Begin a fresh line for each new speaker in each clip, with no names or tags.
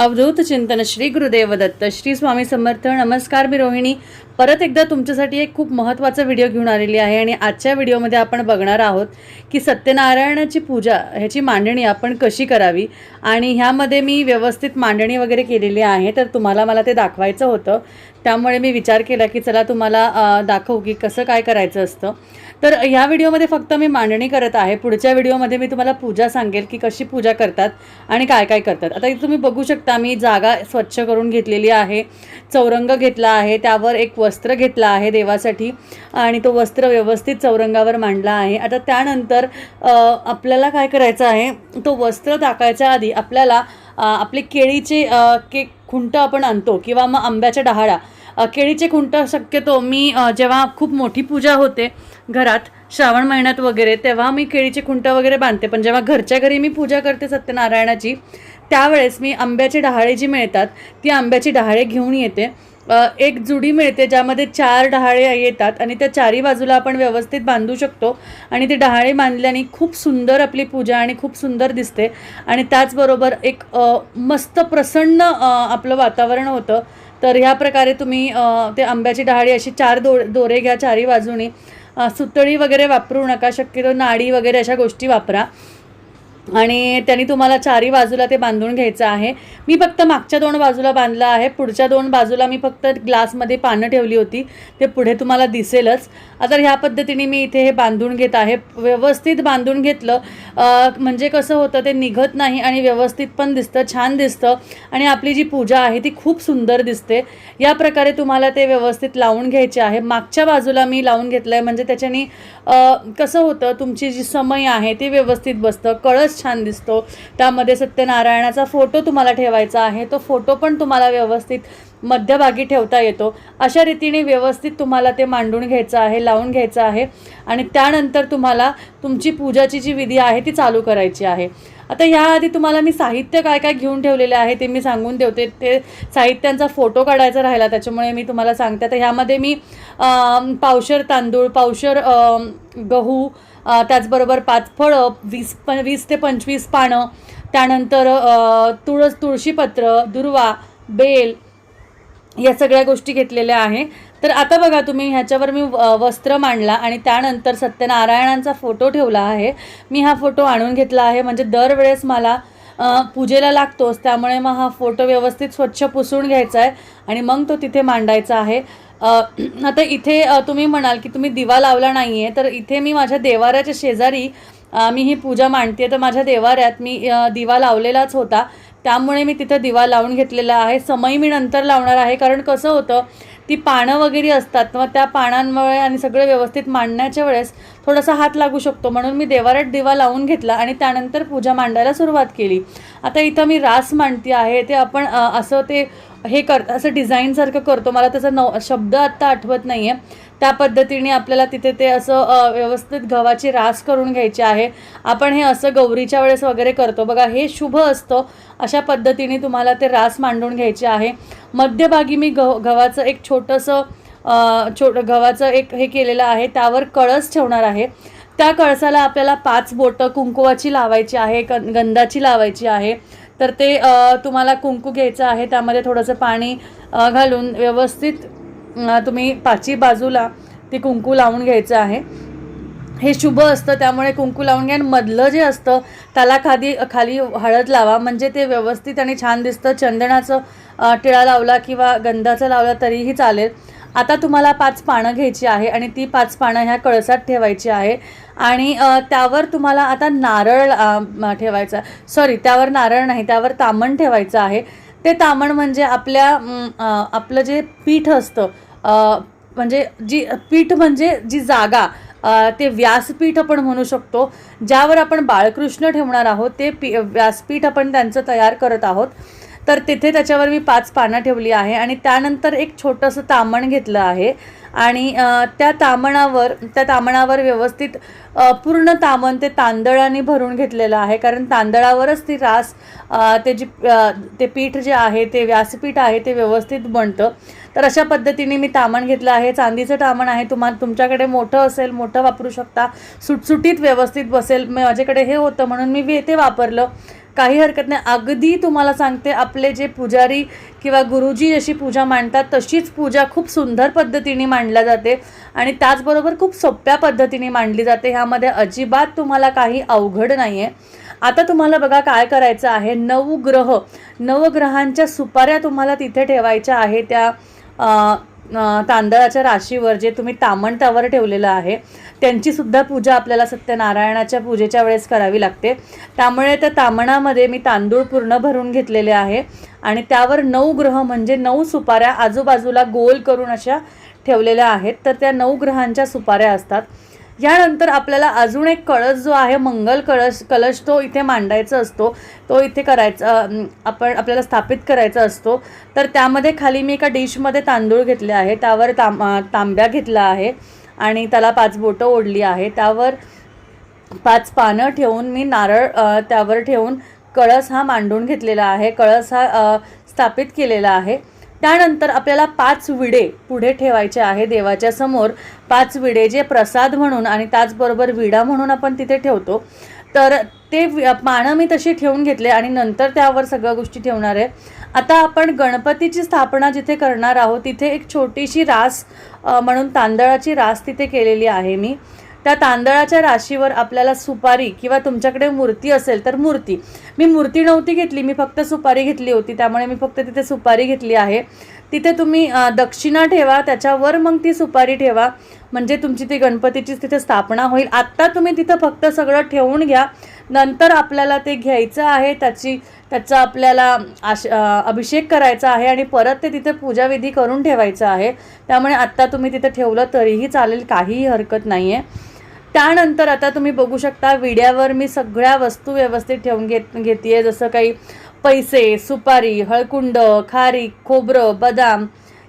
अवधूत चिंतन श्री गुरुदेव दत्त श्री स्वामी समर्थ नमस्कार मी रोहिणी. परत एकदा तुमच्यासाठी एक खूप महत्त्वाचा व्हिडिओ घेऊन आलेली आहे आणि आजच्या व्हिडिओमध्ये आपण बघणार आहोत की सत्यनारायणाची पूजा ह्याची मांडणी आपण कशी करावी आणि ह्यामध्ये मी व्यवस्थित मांडणी वगैरे केलेली आहे तर तुम्हाला मला ते दाखवायचं होतं. त्यामुळे मी विचार केला की चला तुम्हाला दाखवू की कसं काय करायचं असतं. तर ह्या व्हिडिओमध्ये फक्त मी मांडणी करत आहे. पुढच्या व्हिडिओमध्ये मी तुम्हाला पूजा सांगेल की कशी पूजा करतात आणि काय काय करतात. आता तुम्ही बघू शकता मी जागा स्वच्छ करून घेतलेली आहे. चौरंग घेतला आहे. त्यावर एक वस्त्र घेतला आहे देवासाठी आणि तो वस्त्र व्यवस्थित चौरंगावर मांडला आहे. आता त्यानंतर आपल्याला काय करायचं आहे? तो वस्त्र टाकायच्या आधी आपल्याला आपले केळीचे केक खुंट आपण आणतो किंवा मग आंब्याच्या डहाळ्या. केळीचे खुंट शक्यतो मी जेव्हा खूप मोठी पूजा होते घरात श्रावण महिन्यात वगैरे तेव्हा मी केळीचे खुंट वगैरे बांधते. पण जेव्हा घरच्या घरी मी पूजा करते सत्यनारायणाची त्यावेळेस मी आंब्याची डहाळे जी मिळतात ती आंब्याची डहाळे घेऊन येते. एक जुडी मिळते ज्यामध्ये चार डहाळे येतात आणि त्या चारी बाजूला आपण व्यवस्थित बांधू शकतो. आणि ती डहाळे बांधल्याने खूप सुंदर आपली पूजा आणि खूप सुंदर दिसते. आणि त्याचबरोबर एक मस्त प्रसन्न आपलं वातावरण होतं. तर ह्या प्रकारे तुम्ही ते आंब्याची डहाळी अशी चार दो दोरे घ्या चारी बाजूनी. सुतळी वगैरे वापरू नका. शक्यतो नाडी वगैरे अशा गोष्टी वापरा. आणि त्यांनी तुम्हाला चारी बाजूला ते बांधून घ्यायचं आहे. मी फक्त मागच्या दोन बाजूला बांधलं आहे. पुढच्या दोन बाजूला मी फक्त ग्लासमध्ये पानं ठेवली होती. ते पुढे तुम्हाला दिसेलच. आता ह्या पद्धतीने मी इथे हे बांधून घेत आहे. व्यवस्थित बांधून घेतलं. म्हणजे कसं होतं ते निघत नाही आणि व्यवस्थित पण दिसतं छान दिसतं. आणि आपली जी पूजा आहे ती खूप सुंदर दिसते. या प्रकारे तुम्हाला ते व्यवस्थित लावून घ्यायचे आहे. मागच्या बाजूला मी लावून घेतलं आहे म्हणजे त्याच्यानी कसं होतं तुमची जी समय आहे ते व्यवस्थित बसतं. कळस छान दिसतो. त्यामध्ये सत्यनारायणाचा फोटो तुम्हाला ठेवायचा आहे. तो फोटो पण तुम्हाला व्यवस्थित मध्यभागी ठेवता येतो. अशा रीतीने व्यवस्थित तुम्हाला ते मांडून घ्यायचं आहे लावून घ्यायचं आहे. आणि त्यानंतर तुम्हाला तुमची पूजाची जी विधी आहे ती चालू करायची आहे. आता याआधी तुम्हाला मी साहित्य काय काय घेऊन ठेवलेले आहे ते मी सांगून ठेवते ते साहित्यांचा फोटो काढायचा राहिला त्याच्यामुळे मी तुम्हाला सांगते. तर ह्यामध्ये मी पावशर तांदूळ पावशर गहू त्याचबरोबर पाच फळं वीस प वीस ते पंचवीस पानं त्यानंतर तुळस तुळशीपत्र दुर्वा बेल या सगळ्या गोष्टी घेतलेल्या आहे. तर आता बघा तुम्ही ह्याच्यावर मी वस्त्र मांडला आणि त्यानंतर सत्यनारायणांचा फोटो ठेवला आहे. मी हा फोटो आणून घेतला आहे. म्हणजे दरवेळेस मला पूजेला लागतोच. त्यामुळे मग हा फोटो व्यवस्थित स्वच्छ पुसून घ्यायचा आहे आणि मग तो तिथे मांडायचा आहे. आता इथे तुम्ही म्हणाल की तुम्ही दिवा लावला नाही आहे तर इथे मी माझ्या देवाऱ्याच्या शेजारी मी ही पूजा मांडते. तर माझ्या देवाऱ्यात मी दिवा लावलेलाच होता. त्यामुळे मी तिथं दिवा लावून घेतलेला आहे. समय मी नंतर लावणार आहे. कारण कसं होतं ती पानं वगैरे असतात मग त्या पानांमुळे आणि सगळं व्यवस्थित मांडण्याच्या वेळेस थोडासा हात लागू शकतो. म्हणून मी देवारात दिवा लावून घेतला आणि त्यानंतर पूजा मांडायला सुरुवात केली. आता इथं मी रास मांडते आहे ते आपण असं ते हे कर असं डिझाईनसारखं करतो. मला त्याचा नव शब्द आत्ता आठवत नाही आहे त्या पद्धतीने आपल्याला तिथे ते असं व्यवस्थित गव्हाची रास करून घ्यायची आहे. आपण हे असं गौरीच्या वेळेस वगैरे करतो. बघा हे शुभ असतं. अशा पद्धतीने तुम्हाला ते रास मांडून घ्यायचे आहे. मध्यभागी मी गव गव्हाचं एक छोटंसं छोट गव्हाचं एक हे केलेलं आहे. त्यावर कळस ठेवणार आहे. त्या कळसाला आपल्याला पाच बोटं कुंकुवाची लावायची आहे गं गंधाची लावायची आहे. तर ते तुम्हाला कुंकू घ्यायचं आहे. त्यामध्ये थोडंसं पाणी घालून व्यवस्थित तुम्ही पाची बाजूला ते कुंकू लावून घ्यायचं आहे. हे शुभ असतं त्यामुळे कुंकू लावून घ्या. आणि मधलं जे असतं त्याला खादी खाली हळद लावा. म्हणजे ते व्यवस्थित आणि छान दिसतं. चंदनाचं टिळा लावला किंवा गंधाचं लावला तरीही चालेल. आता तुम्हाला पाच पानं घ्यायची आहे आणि ती पाच पानं ह्या कळसात ठेवायची आहे. आणि त्यावर तुम्हाला आता नारळ ठेवायचा सॉरी त्यावर नारळ नाही त्यावर तामण ठेवायचं आहे. ते तामण म्हणजे आपल्या आपलं जे पीठ असतं म्हणजे जी पीठ म्हणजे जी जागा ते व्यासपीठ आपण म्हणू शकतो ज्यावर आपण बाळकृष्ण ठेवणार आहोत ते पी व्यासपीठ आपण त्यांचं तयार करत आहोत. तर तिथे त्याच्यावर मी पाच पानं ठेवली आहे आणि त्यानंतर एक छोटंसं तामण घेतलं आहे आणि त्या तामणावर त्या तामणावर व्यवस्थित पूर्ण तामण ते तांदळाने भरून घेतलेलं आहे. कारण तांदळावरच ती रास ते जी ते पीठ जे आहे ते व्यासपीठ आहे ते व्यवस्थित बनतं. तर अशा पद्धतीने मी तामण घेतलं आहे. चांदीचं तामण आहे. तुम्हाला तुमच्याकडे मोठं असेल मोठं वापरू शकता. सुटसुटीत व्यवस्थित बसेल. माझ्याकडे हे होतं म्हणून मी वे- ते वापरलं. काही हरकत नाही. अगदी तुम्हाला सांगते आपले जे पुजारी किंवा गुरुजी जशी पूजा मांडतात तशीच पूजा खूप सुंदर पद्धतीने मांडल्या जाते. आणि त्याचबरोबर खूप सोप्या पद्धतीने मांडली जाते. ह्यामध्ये अजिबात तुम्हाला काही अवघड नाही आहे आता तुम्हाला बघा काय करायचं आहे. नऊ ग्रह. नवग्रहांच्या सुपाऱ्या तुम्हाला तिथे ठेवायच्या आहे त्या तांदळाच्या राशीवर जे तुम्ही तामणतावर ठेवलेलं आहे त्यांचीसुद्धा पूजा आपल्याला सत्यनारायणाच्या पूजेच्या वेळेस करावी लागते. त्यामुळे त्या तामणामध्ये मी तांदूळ पूर्ण भरून घेतलेले आहे आणि त्यावर नऊ ग्रह म्हणजे नऊ सुपाऱ्या आजूबाजूला गोल करून अशा ठेवलेल्या आहेत. तर त्या नऊ ग्रहांच्या सुपाऱ्या असतात. यानंतर आपल्याला अजून एक कळस जो आहे मंगल कळश कलश तो इथे मांडायचा असतो. तो इथे करायचा आपण आपल्याला स्थापित करायचा असतो. तर त्यामध्ये खाली मी एका डिशमध्ये तांदूळ घेतले आहे. त्यावर तांब तांब्या घेतला आहे आणि त्याला पाच बोटं ओढली आहे. त्यावर पाच पानं ठेवून मी नारळ त्यावर ठेवून कळस हा मांडून घेतलेला आहे. कळस हा स्थापित केलेला आहे. त्यानंतर आपल्याला पाच विडे पुढे ठेवायचे आहे देवाच्या समोर. पाच विडे जे प्रसाद म्हणून आणि त्याचबरोबर विडा म्हणून आपण तिथे ठेवतो. तर ते पानं मी तशी ठेवून घेतले आणि नंतर त्यावर सगळ्या गोष्टी ठेवणार आहे. आता आपण गणपतीची स्थापना जिथे करणार आहोत तिथे एक छोटीशी रास म्हणून तांदळाची रास तिथे केलेली आहे मी. त्या तांदळाच्या राशीवर आपल्याला सुपारी किंवा तुमच्याकडे मूर्ती असेल तर मूर्ती. मी मूर्ती नव्हती घेतली मी फक्त सुपारी घेतली होती त्यामुळे मी फक्त तिथे सुपारी घेतली आहे. तिथे तुम्ही दक्षिणा ठेवा त्याच्यावर मग ती सुपारी ठेवा. म्हणजे तुमची ती गणपतीची तिथे स्थापना होईल. आत्ता तुम्ही तिथं फक्त सगळं ठेवून घ्या. नंतर आपल्याला ते घ्यायचं आहे त्याची त्याचा आपल्याला आश अभिषेक करायचा आहे आणि परत ते तिथे पूजाविधी करून ठेवायचं आहे. त्यामुळे आत्ता तुम्ही तिथे ठेवलं तरीही चालेल काहीही हरकत नाही आहे त्यानंतर आता तुम्ही बघू शकता विड्यावर मी सगळ्या वस्तू व्यवस्थित ठेवून घेत घेते जसं काही पैसे सुपारी हळकुंड खारीक खोबरं बदाम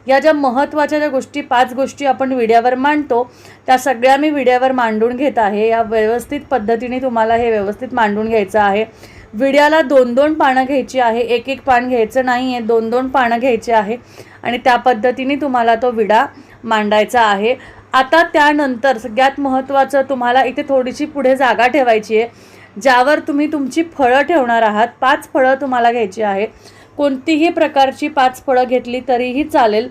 या ज्या महत्त्वाच्या ज्या गोष्टी पाच गोष्टी आपण विड्यावर मांडतो त्या सगळ्या मी विड्यावर मांडून घेत आहे. या व्यवस्थित पद्धतीने तुम्हाला हे व्यवस्थित मांडून घ्यायचं आहे. विड्याला दोन दोन पानं घ्यायची आहे. एक एक पान घ्यायचं नाही आहे दोन दोन पानं घ्यायचे आहे. आणि त्या पद्धतीने तुम्हाला तो विडा मांडायचा आहे. आता त्यानंतर सगळ्यात महत्त्वाचं तुम्हाला इथे थोडीशी पुढे जागा ठेवायची आहे ज्यावर तुम्ही तुमची फळं ठेवणार आहात पाच फळं तुम्हाला घ्यायची आहे. कोणतीही प्रकारची पाच फळं घेतली तरीही चालेल.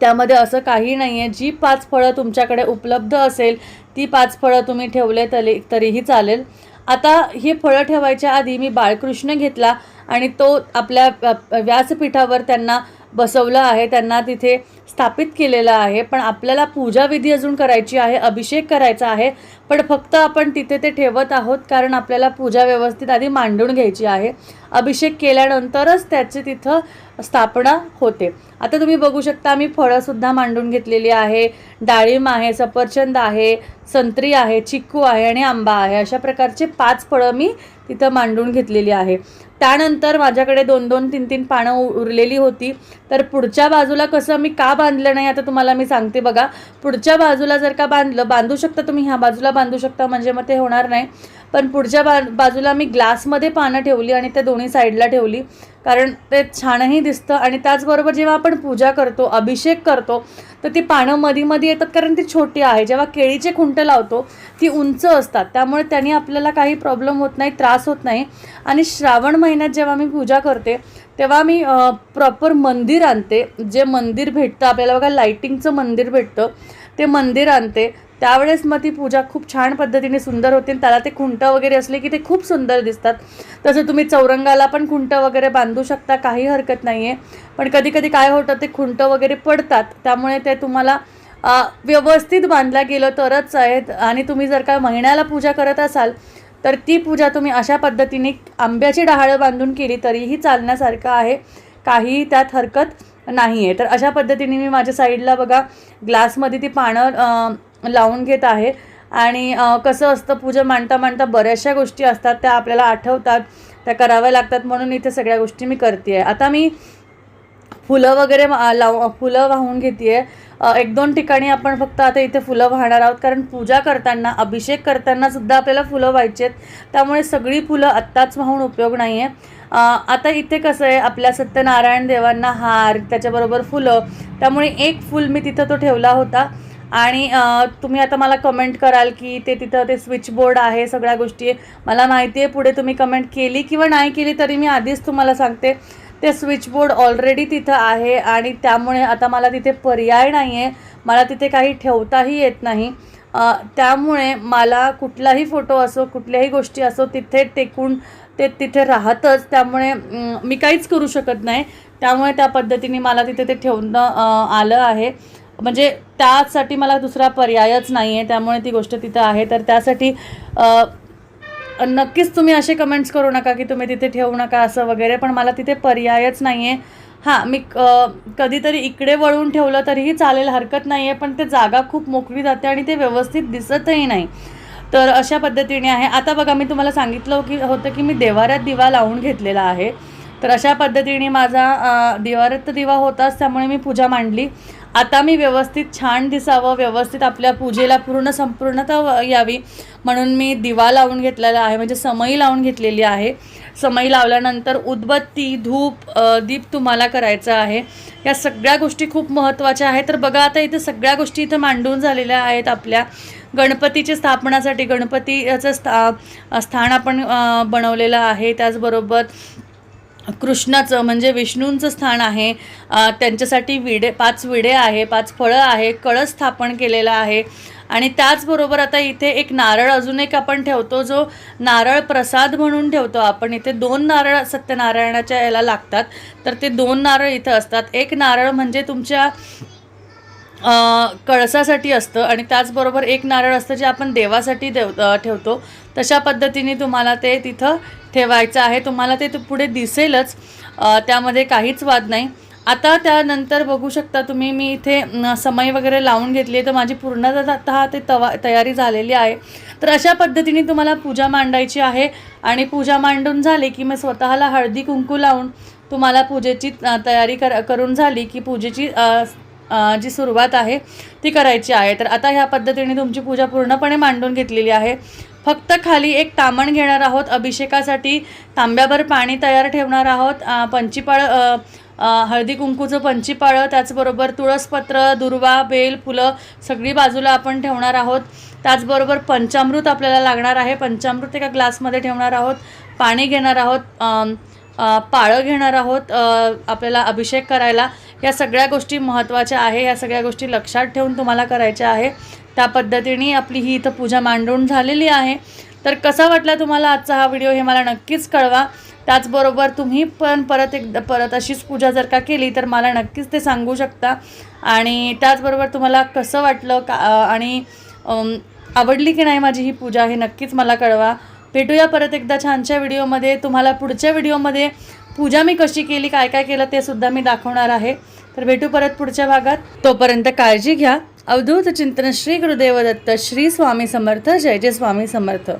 त्यामध्ये असं काही नाही आहे जी पाच फळं तुमच्याकडे उपलब्ध असेल ती पाच फळं तुम्ही ठेवले तरी तरीही चालेल. आता ही फळं ठेवायच्या आधी मी बाळकृष्ण घेतला आणि तो आपल्या व्यासपीठावर त्यांना बसवलं आहे त्यांना तिथे स्थापित केलेलं आहे. पण आपल्याला पूजाविधी अजून करायची आहे अभिषेक करायचा आहे. पण फक्त आपण तिथे ते ठेवत आहोत कारण आपल्याला पूजा व्यवस्थित आधी मांडून घ्यायची आहे. अभिषेक केल्यानंतरच त्याची तिथं स्थापना होते. आता तुम्ही बघू शकता आम्ही फळंसुद्धा मांडून घेतलेली आहे. डाळिंब आहे सफरचंद आहे संत्री आहे चिक्कू आहे आणि आंबा आहे. अशा प्रकारचे पाच फळं मी तिथं मांडून घेतलेली आहे. त्यानंतर माझ्याकडे दोन दोन तीन तीन पानं उ- उरलेली होती. तर पुढच्या बाजूला कसं मी का बांधलं नाही आता तुम्हाला मी सांगते बघा. पुढच्या बाजूला जर का बांधलं बांधू शकता तुम्ही ह्या बाजूला बांधू शकता म्हणजे मग ते होणार नाही. पण पुढच्या बा बाजूला मी ग्लासमध्ये पानं ठेवली आणि त्या दोन्ही साईडला ठेवली. कारण ते छानही दिसतं आणि त्याचबरोबर जेव्हा आपण पूजा करतो अभिषेक करतो तर ती पानं मधी मधी येतात कारण ती छोटी आहे. जेव्हा केळीचे खुंट लावतो ती उंच असतात. त्यामुळे त्यांनी आपल्याला काही प्रॉब्लेम होत नाही त्रास होत नाही. आणि श्रावण महिन्यात जेव्हा मी पूजा करते तेव्हा मी प्रॉपर मंदिर आणते. जे मंदिर भेटतं आपल्याला बघा लाईटिंगचं मंदिर भेटतं. ते मंदिर आणते. त्यावेळेस मग ती पूजा खूप छान पद्धतीने सुंदर होते. आणि त्याला ते खुंट वगैरे असले की ते खूप सुंदर दिसतात. तसं तुम्ही चौरंगाला पण खुंट वगैरे बांधू शकता काही हरकत नाही आहे पण कधी कधी काय होतं ते खुंट वगैरे पडतात. त्यामुळे ते तुम्हाला व्यवस्थित बांधलं गेलं तरच आहेत. आणि तुम्ही जर का महिन्याला पूजा करत असाल तर ती पूजा तुम्ही अशा पद्धतीने आंब्याची डहाळं बांधून केली तरीही चालण्यासारखं आहे. काही त्यात हरकत नाही आहे तर अशा पद्धतीने मी माझ्या साईडला बघा ग्लासमध्ये ती पानं लावून घेत आहे. आणि कसं असतं पूजा मांडता मांडता बऱ्याचशा गोष्टी असतात त्या आपल्याला आठवतात त्या कराव्या लागतात म्हणून इथे सगळ्या गोष्टी मी करते आहे आता मी फुलं वगैरे लाव फुलं वाहून घेते आहे एक दोन ठिकाणी आपण फक्त आता इथे फुलं वाहणार आहोत कारण पूजा करताना अभिषेक करताना सुद्धा आपल्याला फुलं व्हायची आहेत. त्यामुळे सगळी फुलं आत्ताच वाहून उपयोग नाही आहे आता इथे कसं आहे आपल्या सत्यनारायण देवांना हार त्याच्याबरोबर फुलं त्यामुळे एक फुल मी तिथं तो ठेवला होता. आणि तुम्ही आता मला कमेंट कराल की ते तिथं ते स्विच बोर्ड आहे सगळ्या गोष्टी आहे. मला माहिती आहे पुढे तुम्ही कमेंट केली किंवा नाही केली तरी मी आधीच तुम्हाला सांगते. ते स्विच बोर्ड ऑलरेडी तिथं आहे आणि त्यामुळे आता मला तिथे पर्याय नाही आहे मला तिथे काही ठेवताही येत नाही. त्यामुळे मला कुठलाही फोटो असो कुठल्याही गोष्टी असो तिथे टेकून ते तिथे राहतच. त्यामुळे मी काहीच करू शकत नाही. त्यामुळे त्या पद्धतीने मला तिथे ते ठेवणं आलं आहे. म्हणजे त्यासाठी मला दुसरा पर्यायच नाही आहे त्यामुळे ती गोष्ट तिथं आहे. तर त्यासाठी नक्कीच तुम्ही असे कमेंट्स करू नका की तुम्ही तिथे ठेवू नका असं वगैरे पण मला तिथे पर्यायच नाही आहे हां मी कधीतरी इकडे वळून ठेवलं तरीही चालेल हरकत नाही आहे पण ते जागा खूप मोकळी जाते आणि ते व्यवस्थित दिसतही नाही. तर अशा पद्धतीने आहे. आता बघा मी तुम्हाला सांगितलं की होतं की मी देवाऱ्यात दिवा लावून घेतलेला आहे. तर अशा पद्धतीने माझा दिवारत दिवा होताच त्यामुळे मी पूजा मांडली. आता मी व्यवस्थित छान दिसावं व्यवस्थित आपल्या पूजेला पूर्ण संपूर्णता यावी. म्हणून मी दिवा लावून घेतलेला आहे म्हणजे समई लावून घेतलेली आहे. समई लावल्यानंतर उदबत्ती धूप दीप तुम्हाला करायचा आहे. या सगळ्या गोष्टी खूप महत्त्वाच्या आहेत. तर बघा आता इथे सगळ्या गोष्टी इथं मांडून झालेल्या आहेत आपल्या. गणपतीच्या स्थापनासाठी गणपतीचं स्था स्थान आपण बनवलेलं आहे. त्याचबरोबर कृष्णाचं म्हणजे विष्णूंचं स्थान आहे. त्यांच्यासाठी विडे पाच विडे आहे पाच फळं आहे कळस स्थापन केलेलं आहे. आणि त्याचबरोबर आता इथे एक नारळ अजून एक आपण ठेवतो जो नारळ प्रसाद म्हणून ठेवतो आपण. इथे दोन नारळ सत्यनारायणाच्या याला लागतात. तर ते दोन नारळ इथं असतात. एक नारळ म्हणजे तुमच्या कळसासाठी असतं आणि त्याचबरोबर एक नारळ असतं जे आपण देवासाठी देव ठेवतो. तशा पद्धतीने तुम्हाला ते तिथं ठेवायचं आहे. तुम्हाला ते पुढे दिसेलच. त्यामध्ये काहीच वाद नाही. आता त्यानंतर बघू शकता तुम्ही मी इथे समय समई वगैरे लावून घेतली आहे. तर माझी पूर्णतः ते तवा तयारी झालेली आहे. तर अशा पद्धतीने तुम्हाला पूजा मांडायची आहे. आणि पूजा मांडून झाली की मी स्वतःला हळदी कुंकू लावून तुम्हाला पूजेची तयारी कर करून झाली की पूजेची जी सुरुवात आहे ती करायची आहे. तर आता ह्या पद्धतीने तुमची पूजा पूर्णपणे मांडून घेतलेली आहे. फक्त खाली एक तामण घेणार आहोत. अभिषेकासाठी तांब्याभर पाणी तयार ठेवणार आहोत. पंचीपाळ हळदी कुंकूचं पंचीपाळं त्याचबरोबर तुळसपत्र दुर्वा बेल फुलं सगळी बाजूला आपण ठेवणार आहोत. त्याचबरोबर पंचामृत आपल्याला लागणार आहे. पंचामृत एका ग्लासमध्ये ठेवणार आहोत. पाणी घेणार आहोत. पाळं घेणार आहोत आपल्याला अभिषेक करायला. या सगळ्या गोष्टी महत्त्वाच्या आहे. या सगळ्या गोष्टी लक्षात ठेवून तुम्हाला करायच्या आहे. त्या पद्धतीने आपली ही इथं पूजा मांडून झालेली आहे. तर कसा वाटला तुम्हाला आजचा हा व्हिडिओ हे मला नक्कीच कळवा. त्याचबरोबर तुम्ही पण परत एकदा परत अशीच पूजा जर का केली तर मला नक्कीच ते सांगू शकता. आणि त्याचबरोबर तुम्हाला कसं वाटलं का आणि आवडली की नाही माझी ही पूजा हे नक्कीच मला कळवा. भेटूया परत एकदा छानच्या व्हिडिओमध्ये. तुम्हाला पुढच्या व्हिडिओमध्ये पूजा मी कशी केली काय काय केलं ते सुद्धा मी दाखवणार आहे. तर भेटू परत पुढच्या भागात. तोपर्यंत काळजी घ्या. अवधूत चिंतन श्री गुरुदेव दत्त श्री स्वामी समर्थ जय जय स्वामी समर्थ